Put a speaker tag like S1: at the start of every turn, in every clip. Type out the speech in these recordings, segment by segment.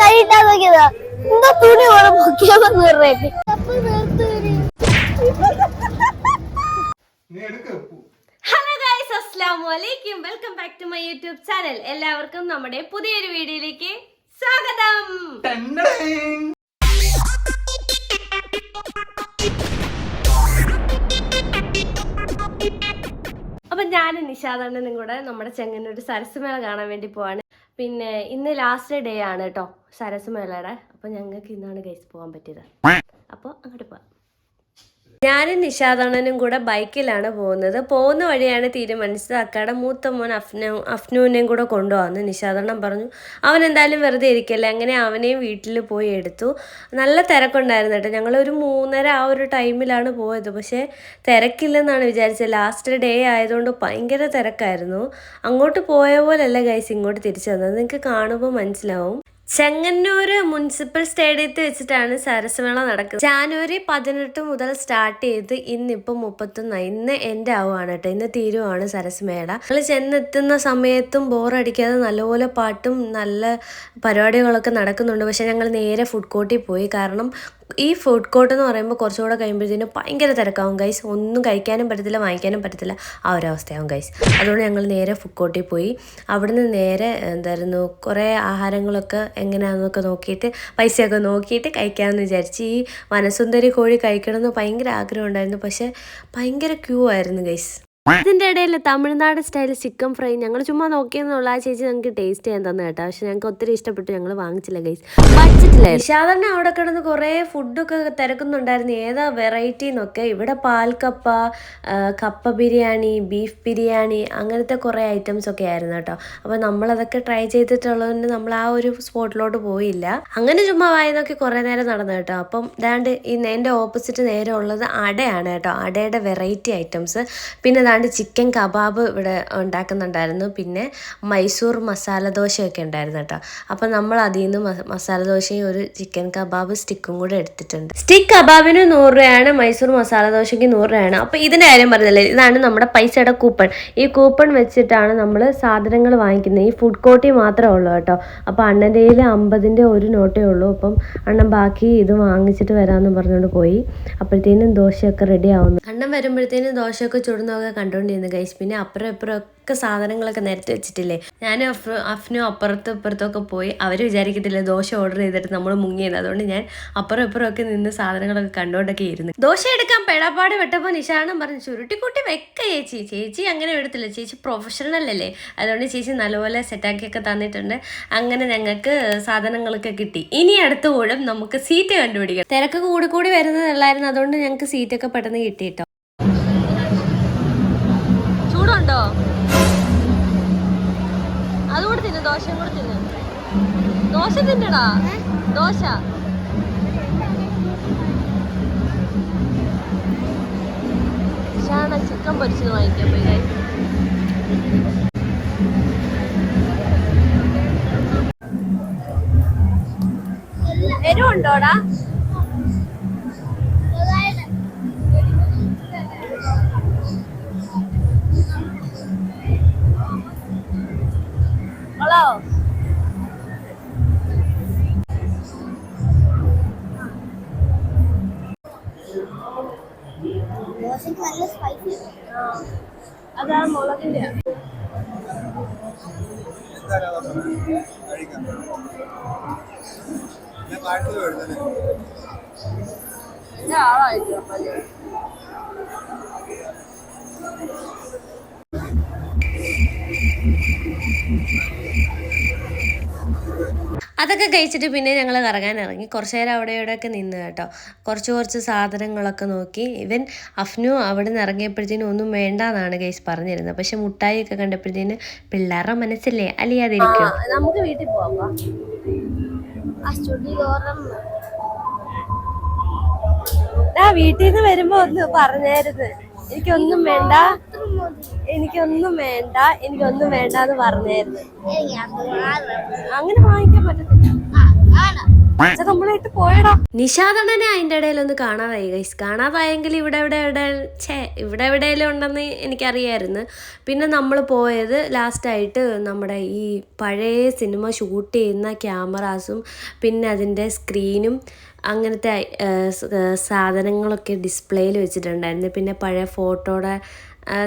S1: കൈയിട്ടാ നോക്കിയതാ എന്താ തുണി പോലെ പൊക്കിയാ വന്ന് പറഞ്ഞേക്ക്
S2: നീ എടുക്ക്.
S3: ഹലോ ഗൈസ് അസ്സാം വലൈക്കും welcome back to my YouTube channel എല്ലാവർക്കും നമ്മുടെ പുതിയൊരു വീഡിയോയിലേക്ക് സ്വാഗതം. അപ്പൊ ഞാനും നിഷാദണ്ണനും കൂടെ നമ്മുടെ ചെങ്ങന്നൂർ സരസ്മേള കാണാൻ വേണ്ടി പോവാണ്. പിന്നെ ഇന്ന് ലാസ്റ്റ് ഡേ ആണ് കേട്ടോ സരസ് മേളയുടെ അപ്പൊ ഞങ്ങൾക്ക് ഇന്നാണ് ഗൈസ് പോകാൻ പറ്റിയത്. അപ്പോൾ അങ്ങോട്ട് പോവാം. ഞാനും നിഷാദണ്ണനും കൂടെ ബൈക്കിലാണ് പോകുന്നത്. പോകുന്ന വഴിയാണ് തീരുമാനിച്ചത്. അക്കാടെ മൂത്ത മോൻ അഫ്നു അഫ്നുവിനെയും കൂടെ കൊണ്ടുവന്നു നിഷാദണ്ണൻ പറഞ്ഞു. അവൻ എന്തായാലും വെറുതെ ഇരിക്കല്ലേ? അങ്ങനെ അവനെയും വീട്ടിൽ പോയി എടുത്തു. നല്ല തിരക്കുണ്ടായിരുന്നു കേട്ടോ. ഞങ്ങൾ ഒരു മൂന്നര ആ ഒരു ടൈമിലാണ് പോയത്. പക്ഷേ തിരക്കില്ലെന്നാണ് വിചാരിച്ചത്. ലാസ്റ്റ് ഡേ ആയതുകൊണ്ട് ഭയങ്കര തിരക്കായിരുന്നു. അങ്ങോട്ട് പോയ പോലല്ല ഗൈസ് ഇങ്ങോട്ട് തിരിച്ചു വന്നത്. നിങ്ങൾക്ക് കാണുമ്പോൾ മനസ്സിലാവും. ചെങ്ങന്നൂർ മുനിസിപ്പൽ സ്റ്റേഡിയത്തിൽ വെച്ചിട്ടാണ് സരസ്മേള നടക്കുന്നത്. ജാനുവരി പതിനെട്ട് മുതൽ സ്റ്റാർട്ട് ചെയ്ത് ഇന്നിപ്പോൾ മുപ്പത്തൊന്ന്. ഇന്ന് എന്റെ ആവുകയാണ് കേട്ടോ. ഇന്ന് തീരുവാണ് സരസ്മേള. നമ്മൾ ചെന്നെത്തുന്ന സമയത്തും ബോറടിക്കാതെ നല്ലപോലെ പാട്ടും നല്ല പരിപാടികളൊക്കെ നടക്കുന്നുണ്ട്. പക്ഷേ ഞങ്ങൾ നേരെ ഫുഡ് കോർട്ടിൽ പോയി. കാരണം ഈ ഫുഡ് കോർട്ട് എന്ന് പറയുമ്പോൾ കുറച്ചുകൂടെ കഴിയുമ്പോഴത്തേനും ഭയങ്കര തിരക്കാവും ഗൈസ് ഒന്നും കഴിക്കാനും പറ്റത്തില്ല വാങ്ങിക്കാനും പറ്റത്തില്ല. ആ ഒരു അവസ്ഥയാവും ഗൈസ് അതുകൊണ്ട് ഞങ്ങൾ നേരെ ഫുഡ് കോർട്ടിൽ പോയി. അവിടുന്ന് നേരെ എന്തായിരുന്നു കുറേ ആഹാരങ്ങളൊക്കെ എങ്ങനെയാണെന്നൊക്കെ നോക്കിയിട്ട് പൈസയൊക്കെ നോക്കിയിട്ട് കഴിക്കാമെന്ന് വിചാരിച്ച്. ഈ വനസുന്ദരി കോഴി കഴിക്കണമെന്ന് ഭയങ്കര ആഗ്രഹം ഉണ്ടായിരുന്നു. പക്ഷേ ഭയങ്കര ക്യൂ ആയിരുന്നു ഗൈസ് ഇതിന്റെ ഇടയിൽ തമിഴ്നാട് സ്റ്റൈൽ ചിക്കൻ ഫ്രൈ. ഞങ്ങൾ ചുമ്മാ നോക്കിയെന്നുള്ള ആ ചേച്ചി ഞങ്ങൾക്ക് ടേസ്റ്റ് ചെയ്യാൻ തന്നെ കേട്ടോ. പക്ഷെ ഞങ്ങൾക്ക് ഒത്തിരി ഇഷ്ടപ്പെട്ടു. ഞങ്ങൾ വാങ്ങിച്ചില്ല ഗൈസ് ബഡ്ജറ്റില്ല സാധാരണ അവിടെ കിടന്ന് കുറേ ഫുഡൊക്കെ തിരക്കുന്നുണ്ടായിരുന്നു. ഏതാ വെറൈറ്റി എന്നൊക്കെ. ഇവിടെ പാൽക്കപ്പ കപ്പ കപ്പ ബിരിയാണി ബീഫ് ബിരിയാണി അങ്ങനത്തെ കുറേ ഐറ്റംസ് ഒക്കെ ആയിരുന്നു കേട്ടോ. അപ്പോൾ നമ്മളതൊക്കെ ട്രൈ ചെയ്തിട്ടുള്ളതുകൊണ്ട് നമ്മൾ ആ ഒരു സ്പോട്ടിലോട്ട് പോയില്ല. അങ്ങനെ ചുമ്മാ വായി നോക്കി കുറേ നേരം നടന്നു കേട്ടോ. അപ്പം ദാണ്ട് ഈ എന്റെ ഓപ്പോസിറ്റ് നേരെ ഉള്ളത് അടയാണ് കേട്ടോ. അടയുടെ വെറൈറ്റി ഐറ്റംസ് പിന്നെ ദാണ്ട് ചിക്കൻ കബാബ് ഇവിടെ ഉണ്ടാക്കുന്നുണ്ടായിരുന്നു. പിന്നെ മൈസൂർ മസാല ദോശയൊക്കെ ഉണ്ടായിരുന്നു കേട്ടോ. അപ്പം നമ്മൾ അതിൽ നിന്ന് മസാല ദോശയും ഒരു ചിക്കൻ കബാബ് സ്റ്റിക്കും കൂടെ എടുത്തിട്ടുണ്ട്. സ്റ്റിക്ക് കബാബിന് നൂറ് രൂപയാണ് മൈസൂർ മസാല ദോശയ്ക്ക് നൂറ് രൂപയാണ്. അപ്പോൾ ഇതിന്റെ കാര്യം പറഞ്ഞില്ലേ ഇതാണ് നമ്മുടെ പൈസയുടെ കൂപ്പൺ. ഈ കൂപ്പൺ വെച്ചിട്ടാണ് നമ്മൾ സാധനങ്ങൾ വാങ്ങിക്കുന്നത്. ഈ ഫുഡ് കോർട്ടിൽ മാത്രമേ ഉള്ളൂ കേട്ടോ. അപ്പോൾ അണ്ണന്റെ കയ്യിൽ അമ്പതിന്റെ ഒരു നോട്ടേ ഉള്ളൂ. അപ്പം അണ്ണൻ ബാക്കി ഇത് വാങ്ങിച്ചിട്ട് വരാമെന്ന് പറഞ്ഞുകൊണ്ട് പോയി. അപ്പോഴത്തേനും ദോശയൊക്കെ റെഡി ആവുന്നു. അണ്ണൻ വരുമ്പോഴത്തേനും ദോശയൊക്കെ ചുടുന്നതൊക്കെ കണ്ടുകൊണ്ടിരുന്നു ഗൈസ് പിന്നെ അപ്പുറം ഇപ്പുറം ഒക്കെ സാധനങ്ങളൊക്കെ നിരത്തി വെച്ചിട്ടില്ലേ? ഞാൻ അഫ് അഫ്നും അപ്പുറത്തും ഇപ്പുറത്തൊക്കെ പോയി അവർ വിചാരിക്കത്തില്ല ദോശ ഓർഡർ ചെയ്തിട്ട് നമ്മൾ മുങ്ങിയത്. അതുകൊണ്ട് ഞാൻ അപ്പുറം ഇപ്പുറം ഒക്കെ നിന്ന് സാധനങ്ങളൊക്കെ കണ്ടുകൊണ്ടൊക്കെ ഇരുന്നു. ദോശ എടുക്കാൻ പെടാപ്പാട് വിട്ടപ്പോൾ നിശാണം പറഞ്ഞു ചുരുട്ടിക്കൂട്ടി വെക്ക ചേച്ചി. ചേച്ചി അങ്ങനെ എടുത്തില്ല. ചേച്ചി പ്രൊഫഷണൽ അല്ലേ അതുകൊണ്ട് ചേച്ചി നല്ലപോലെ സെറ്റാക്കിയൊക്കെ തന്നിട്ടുണ്ട്. അങ്ങനെ ഞങ്ങൾക്ക് സാധനങ്ങളൊക്കെ കിട്ടി. ഇനി അടുത്ത നമുക്ക് സീറ്റ് കണ്ടുപിടിക്കണം തിരക്ക് കൂടി കൂടി വരുന്നതല്ലായിരുന്നു. അതുകൊണ്ട് ഞങ്ങൾക്ക് സീറ്റൊക്കെ പെട്ടെന്ന് കിട്ടി ദോശയും കൂടെ തിന്നു. ദോശ തിന്നടാ. ദോശ. ഷാണ ചിക്കൻ പൊരിച്ചത് വാങ്ങിക്കാൻ പോയി. എരിവുണ്ടോടാ? ഹലോ
S1: ദോശക്ക് നല്ല സ്പൈസി
S3: അതാണ് മുളകിന്റെ അതൊക്കെ കഴിച്ചിട്ട് പിന്നെ ഞങ്ങൾ കറങ്ങാൻ ഇറങ്ങി. കുറച്ച് നേരം അവിടെ ഇവിടെയൊക്കെ നിന്ന് കേട്ടോ. കുറച്ച് കുറച്ച് സാധനങ്ങളൊക്കെ നോക്കി. ഇവൻ അഫ്നു അവിടെ നിന്ന് ഇറങ്ങിയപ്പോഴത്തേനും ഒന്നും വേണ്ട എന്നാണ് കേസ് പറഞ്ഞിരുന്നത്. പക്ഷെ മുട്ടായി ഒക്കെ കണ്ടപ്പോഴത്തേന് പിള്ളേരുടെ മനസ്സില്ലേ? അലിയാതിരിക്കും. നമുക്ക് വീട്ടിൽ പോവാം വീട്ടിൽ നിന്ന് വരുമ്പോ ഒന്ന് പറഞ്ഞായിരുന്നു. എനിക്കൊന്നും വേണ്ട. എനിക്കൊന്നും വേണ്ട. എനിക്കൊന്നും വേണ്ട എന്ന് പറഞ്ഞായിരുന്നു അങ്ങനെ വാങ്ങിക്കാൻ പറ്റത്തില്ല. പോയടാ. നിഷാദണ്ണനെ അതിന്റെ ഇടയിൽ ഒന്ന് കാണാതായി ഗൈസ് കാണാതായെങ്കിൽ ഇവിടെ ഇവിടെ എവിടെ ഛേ ഇവിടെ എവിടെയെങ്കിലും ഉണ്ടെന്ന് എനിക്കറിയായിരുന്നു. പിന്നെ നമ്മൾ പോയത് ലാസ്റ്റായിട്ട് നമ്മുടെ ഈ പഴയ സിനിമ ഷൂട്ട് ചെയ്യുന്ന ക്യാമറാസും പിന്നെ അതിന്റെ സ്ക്രീനും അങ്ങനത്തെ സാധനങ്ങളൊക്കെ ഡിസ്പ്ലേയിൽ വെച്ചിട്ടുണ്ടായിരുന്നു. പിന്നെ പഴയ ഫോട്ടോയുടെ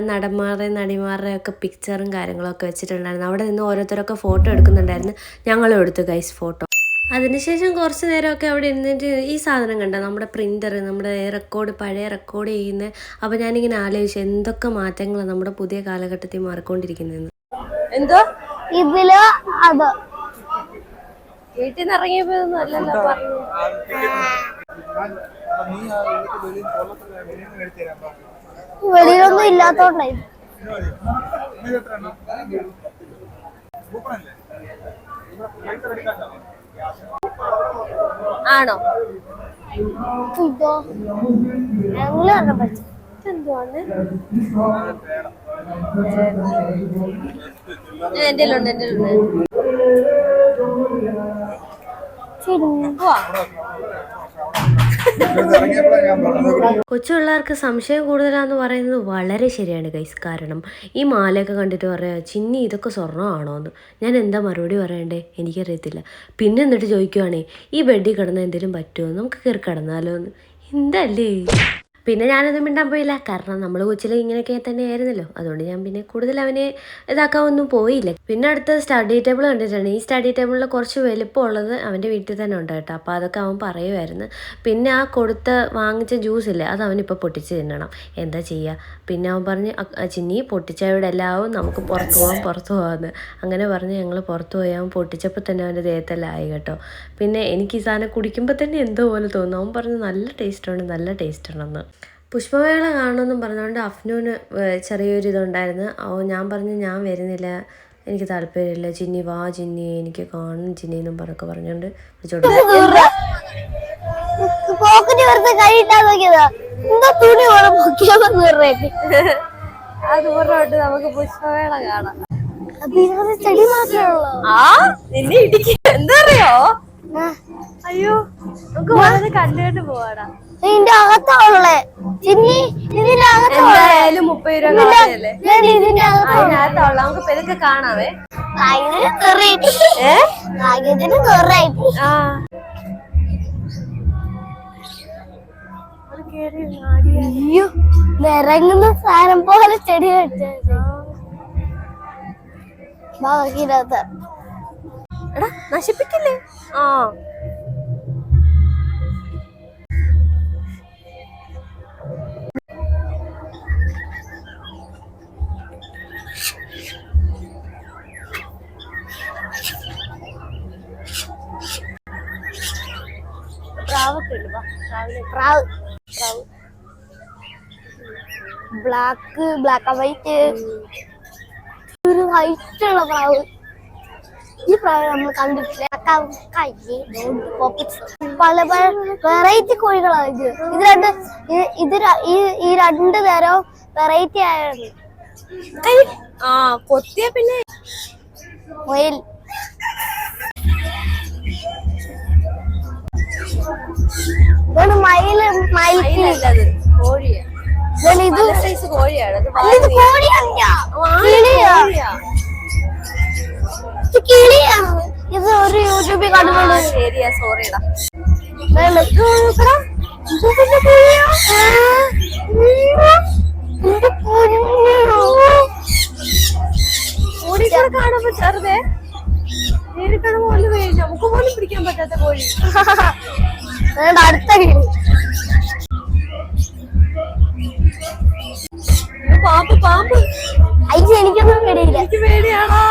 S3: നടന്മാരുടെ നടിമാരുടെ ഒക്കെ പിക്ചറും കാര്യങ്ങളൊക്കെ വെച്ചിട്ടുണ്ടായിരുന്നു. അവിടെ നിന്ന് ഓരോരുത്തരൊക്കെ ഫോട്ടോ എടുക്കുന്നുണ്ടായിരുന്നു. ഞങ്ങളും എടുത്തു ഗൈസ് ഫോട്ടോ അതിനുശേഷം കുറച്ച് നേരമൊക്കെ അവിടെ ഇരുന്നിട്ട് ഈ സാധനം കണ്ട? നമ്മുടെ പ്രിന്റർ നമ്മുടെ റെക്കോർഡ് പഴയ റെക്കോർഡ് ചെയ്യുന്ന അപ്പോൾ ഞാനിങ്ങനെ ആലോചിച്ചു എന്തൊക്കെ മാറ്റങ്ങളാണ് നമ്മുടെ പുതിയ കാലഘട്ടത്തിൽ മാറിക്കൊണ്ടിരിക്കുന്നതെന്ന്. എന്തോ?
S1: ഇതിൽ അത്?
S3: വീട്ടിൽ നിന്ന് ഇറങ്ങിയപ്പോഴൊന്നും അല്ലല്ലോ പറഞ്ഞു
S1: വെളിയിലൊന്നും ഇല്ലാത്തോണ്ടായി
S2: സൂപ്പറല്ലേ
S3: ആണോ? എന്തുവാണ് ഉണ്ട് എന്റെ ഉണ്ട്
S2: ഞാൻ പറഞ്ഞത്.
S3: കൊച്ചു പിള്ളേർക്ക് സംശയം കൂടുതലാന്ന് പറയുന്നത് വളരെ ശരിയാണ് ഗൈസ്. കാരണം ഈ മാലയൊക്കെ കണ്ടിട്ട് പറയാ ചിന്നി ഇതൊക്കെ സ്വർണമാണോ എന്ന് ഞാൻ എന്താ മറുപടി പറയണ്ടേ? എനിക്കറിയത്തില്ല. പിന്നെ എന്നിട്ട് ചോദിക്കുവാണേ ഈ ബെഡിൽ കിടന്ന എന്തെങ്കിലും പറ്റുമോ നമുക്ക് കയറി കിടന്നാലോ എന്ന് എന്തല്ലേ? പിന്നെ ഞാനൊന്നും മിണ്ടാൻ പോയില്ല. കാരണം നമ്മൾ കൊച്ചിലെ ഇങ്ങനെയൊക്കെ തന്നെ ആയിരുന്നല്ലോ അതുകൊണ്ട് ഞാൻ പിന്നെ കൂടുതൽ അവനെ ഇതാക്കാൻ ഒന്നും പോയില്ല. പിന്നെ അടുത്ത സ്റ്റഡി ടേബിൾ കണ്ടിട്ടാണ്. ഈ സ്റ്റഡി ടേബിളിൽ കുറച്ച് വലുപ്പമുള്ളത് അവന്റെ വീട്ടിൽ തന്നെ ഉണ്ട് കേട്ടോ. അപ്പോൾ അതൊക്കെ അവൻ പറയുമായിരുന്നു പിന്നെ ആ കൊടുത്ത വാങ്ങിച്ച ജ്യൂസ് ഇല്ലേ അത് അവനിപ്പോൾ പൊട്ടിച്ച് തിന്നണം. എന്താ ചെയ്യുക പിന്നെ അവൻ പറഞ്ഞ് "അ- അ, ചിന്നി പൊട്ടിച്ചവിടെ എല്ലാവരും എല്ലാവും നമുക്ക് പുറത്തു പോകാം പുറത്ത് പോകാമെന്ന് അങ്ങനെ പറഞ്ഞ് ഞങ്ങൾ പുറത്ത് പോയി. അവൻ പൊട്ടിച്ചപ്പോൾ തന്നെ അവന്റെ ദേഹത്തെല്ലാം ആയി കേട്ടോ. പിന്നെ എനിക്ക് ഈ സാധനം കുടിക്കുമ്പോൾ തന്നെ എന്തോ പോലെ തോന്നും. അവൻ പറഞ്ഞു നല്ല ടേസ്റ്റ് ഉണ്ട് നല്ല ടേസ്റ്റ് ഉണ്ടെന്ന്. പുഷ്പമേള കാണണമെന്നും പറഞ്ഞുകൊണ്ട് അഫ്നൂന് ചെറിയൊരു ഇതുണ്ടായിരുന്നു. ഓ ഞാൻ പറഞ്ഞു ഞാൻ വരുന്നില്ല. എനിക്ക് താല്പര്യമില്ല. ജിന്നി വാ ജിന്നി എനിക്ക് കാണും ജിന്നി എന്നും പറഞ്ഞൊക്കെ പറഞ്ഞുകൊണ്ട് വിളിച്ചോണ്ട് പോയി.
S1: പോക്കറ്റ് വെറുതെ കഴിയിട്ടാ നോക്കിയതാ? എന്താ തുണി പറഞ്ഞേക്ക്
S3: അത് ദൂരോട്ട് നമുക്ക് പുഷ്പമേള കാണാം.
S1: അപ്പൊ ഇതിനകത്ത് ചെടി മാത്രമേ ഉള്ളൂ?
S3: ആ നിന്നെ ഇടിക്കും. എന്താ അറിയോ? അയ്യോ നമുക്ക് വളരെ കണ്ടുകൊണ്ട് പോവാടാ.
S1: ഇതിന്റെ അകത്താണുള്ളേ ചിന്നി ഇതിന്റെ
S3: എന്തായാലും മുപ്പത് രൂപ നമുക്ക് പെരുക്കെ കാണാവേ.
S1: ഭാഗ്യത്തിന് തെറിയിട്ട്
S3: ഏ?
S1: ഭാഗ്യത്തിന് തെറായിട്ട്
S3: ആ.
S1: അയ്യോ നിറങ്ങുന്ന സാധനം പോലെ ചെടി വെച്ചത് ഭാഗ്യത
S3: എടാ നശിപ്പിക്കില്ലേ? ആ.
S1: പ്രാവ് ബ്ലാക്ക് ബ്ലാക്ക് ആൻഡ് വൈറ്റ് ഒരു വൈറ്റ് ഉള്ള പ്രാവ് ഈ പ്രാവ് നമ്മൾ കണ്ടിട്ടില്ല? പല പല വെറൈറ്റി കോഴികളാണ് ഇത്. ഇത് രണ്ട് ഇത് ഈ രണ്ട് തരം വെറൈറ്റി ആയാണ്.
S3: ആ കൊത്തിയ പിന്നെ.
S1: മുയൽ മയിൽ മയിൽക്കിളി
S3: അത് കോഴിയാ.
S1: ഇതാണ് ഇത്.
S3: സൈസ് കോഴിയാണ്.
S1: ഇത് കോഴിയല്ല കിളിയാ.
S3: കോഴിയാ.
S1: ഇത് ഒരു യൂട്യൂബിൽ കണ്ടിട്ടുണ്ട്
S3: ശരിയാ സോറിടാ കൂടെ കാണുമ്പോ ചെറുതേ. നമുക്ക് പോലും പിടിക്കാൻ പറ്റാത്ത കോഴി.
S1: വേണ്ട അടുത്ത കിളി
S3: പാമ്പ് പാമ്പ്.
S1: അയ്യോ എനിക്കൊന്നും പേടിയില്ല.
S3: എനിക്ക് പേടിയാടാ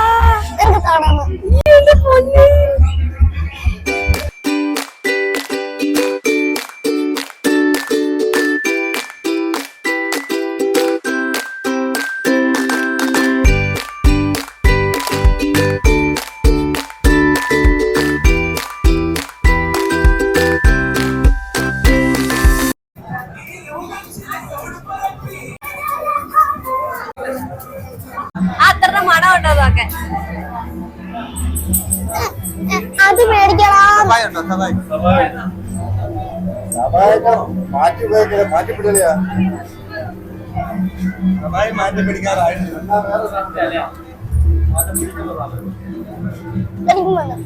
S4: ഉപയോഗിക്കില്ല മാറ്റി പിടിക്കலையா
S2: സവായ മാറ്റി പിടിക്കാറായിട്ടുണ്ട്
S1: എനിക്ക് വേണം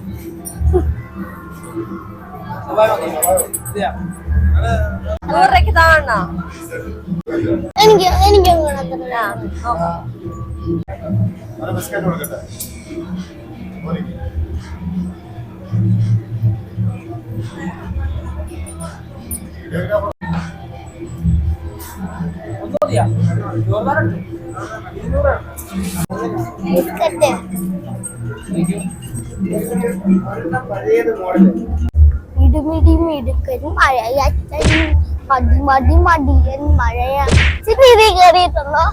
S3: നൂറ് രൂപയ്ക്ക് താണോ
S1: എനിക്ക് എനിക്ക്
S4: ബിസ്ക്കറ്റ് കൊടുക്കട്ടെ മോനിക്ക്.
S1: ഇടുമിടി മിടുക്കനും മഴയച്ചനും മടി മടി മടിയൻ മഴയ. ചിരി കയറിയിട്ടുണ്ടോ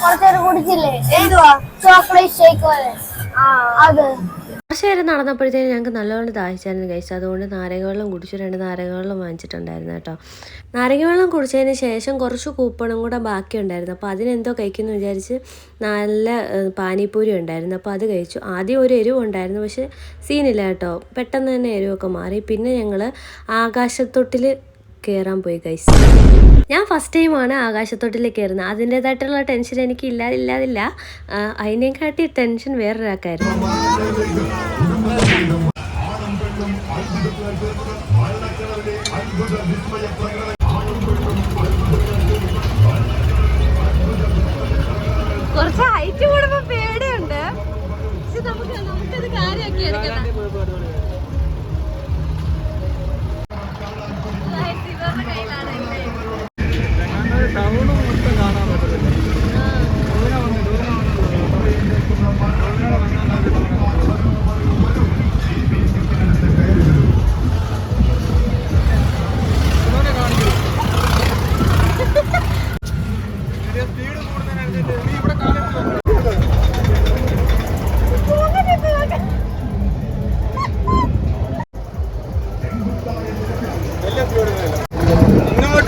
S1: കുറച്ചേരം കുടിച്ചില്ലേ? എന്തുവാ ചോക്ലേറ്റ് ഷേക്ക് പോലെ. അത്.
S3: കുറച്ച് നേരം നടന്നപ്പോഴത്തേക്കും ഞങ്ങൾക്ക് നല്ലവണ്ണം ദാഹിച്ചായിരുന്നു കഴിച്ചു അതുകൊണ്ട് നാരങ്ങ വെള്ളം കുടിച്ചു രണ്ട് നാരങ്ങ വെള്ളം വാങ്ങിച്ചിട്ടുണ്ടായിരുന്നു കേട്ടോ. നാരങ്ങ വെള്ളം കുടിച്ചതിന് ശേഷം കുറച്ച് കൂപ്പണും കൂടെ ബാക്കിയുണ്ടായിരുന്നു. അപ്പോൾ അതിനെന്തോ കഴിക്കുന്നു വിചാരിച്ച് നല്ല പാനിപ്പൂരി ഉണ്ടായിരുന്നു. അപ്പോൾ അത് കഴിച്ചു. ആദ്യം ഒരു എരിവ് ഉണ്ടായിരുന്നു. പക്ഷെ സീനില്ല കേട്ടോ. പെട്ടെന്ന് തന്നെ എരിവൊക്കെ മാറി. പിന്നെ ഞങ്ങൾ ആകാശത്തൊട്ടിൽ കയറാൻ പോയി കൈസ് ഞാൻ ഫസ്റ്റ് ടൈമാണ് ആകാശത്തോട്ടിൽ കയറുന്നത് അതിന്റെതായിട്ടുള്ള ടെൻഷൻ എനിക്ക് ഇല്ലാതില്ലാതില്ല അതിനെക്കാട്ടി ടെൻഷൻ വേറൊരാൾക്കായിരുന്നു കുറച്ച് ഹൈറ്റ് കൂടുമ്പോ പേടിയുണ്ട്. പക്ഷെ നമുക്ക് നമുക്കത് കാര്യമാക്കി എടുക്കണം.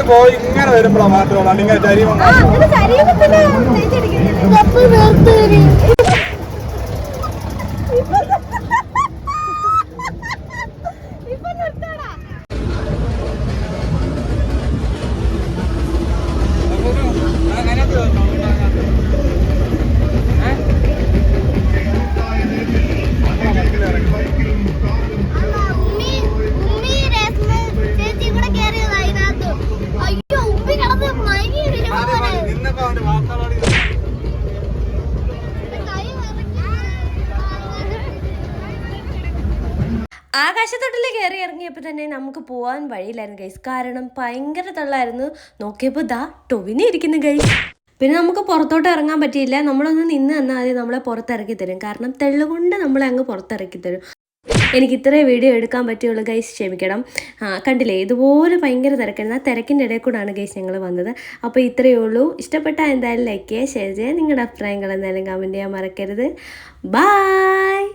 S2: പോയി ഇങ്ങനെ വരുമ്പോഴാണ് മാത്രമല്ല അല്ലെങ്കിൽ ചരിവം
S3: നമുക്ക് പോകാൻ വഴിയില്ലായിരുന്നു ഗൈസ് കാരണം ഭയങ്കര തള്ളായിരുന്നു. നോക്കിയപ്പോൾ ദാ ടൊവിനി ഇരിക്കുന്നു ഗൈസ് പിന്നെ നമുക്ക് പുറത്തോട്ട് ഇറങ്ങാൻ പറ്റിയില്ല. നമ്മളൊന്ന് നിന്ന് തന്നാൽ മതി. നമ്മളെ പുറത്തിറക്കി തരും. കാരണം തെള്ളുകൊണ്ട് നമ്മളെ അങ്ങ് പുറത്തിറക്കി തരും. എനിക്ക് ഇത്രയും വീഡിയോ എടുക്കാൻ പറ്റുള്ളൂ ഗൈസ് ക്ഷമിക്കണം. കണ്ടില്ലേ? ഇതുപോലെ ഭയങ്കര തിരക്കായിരുന്നു. ആ തിരക്കിന്റെ ഇടയിൽ കൂടാണ് ഗൈസ് ഞങ്ങൾ വന്നത്. അപ്പോൾ ഇത്രയേ ഉള്ളൂ. ഇഷ്ടപ്പെട്ട എന്തായാലും ലൈക്ക് ചെയ്യുക ഷെയർ ചെയ്യുക. നിങ്ങളുടെ അഭിപ്രായങ്ങൾ എന്തായാലും കമന്റ് ചെയ്യാൻ മറക്കരുത്. ബായ്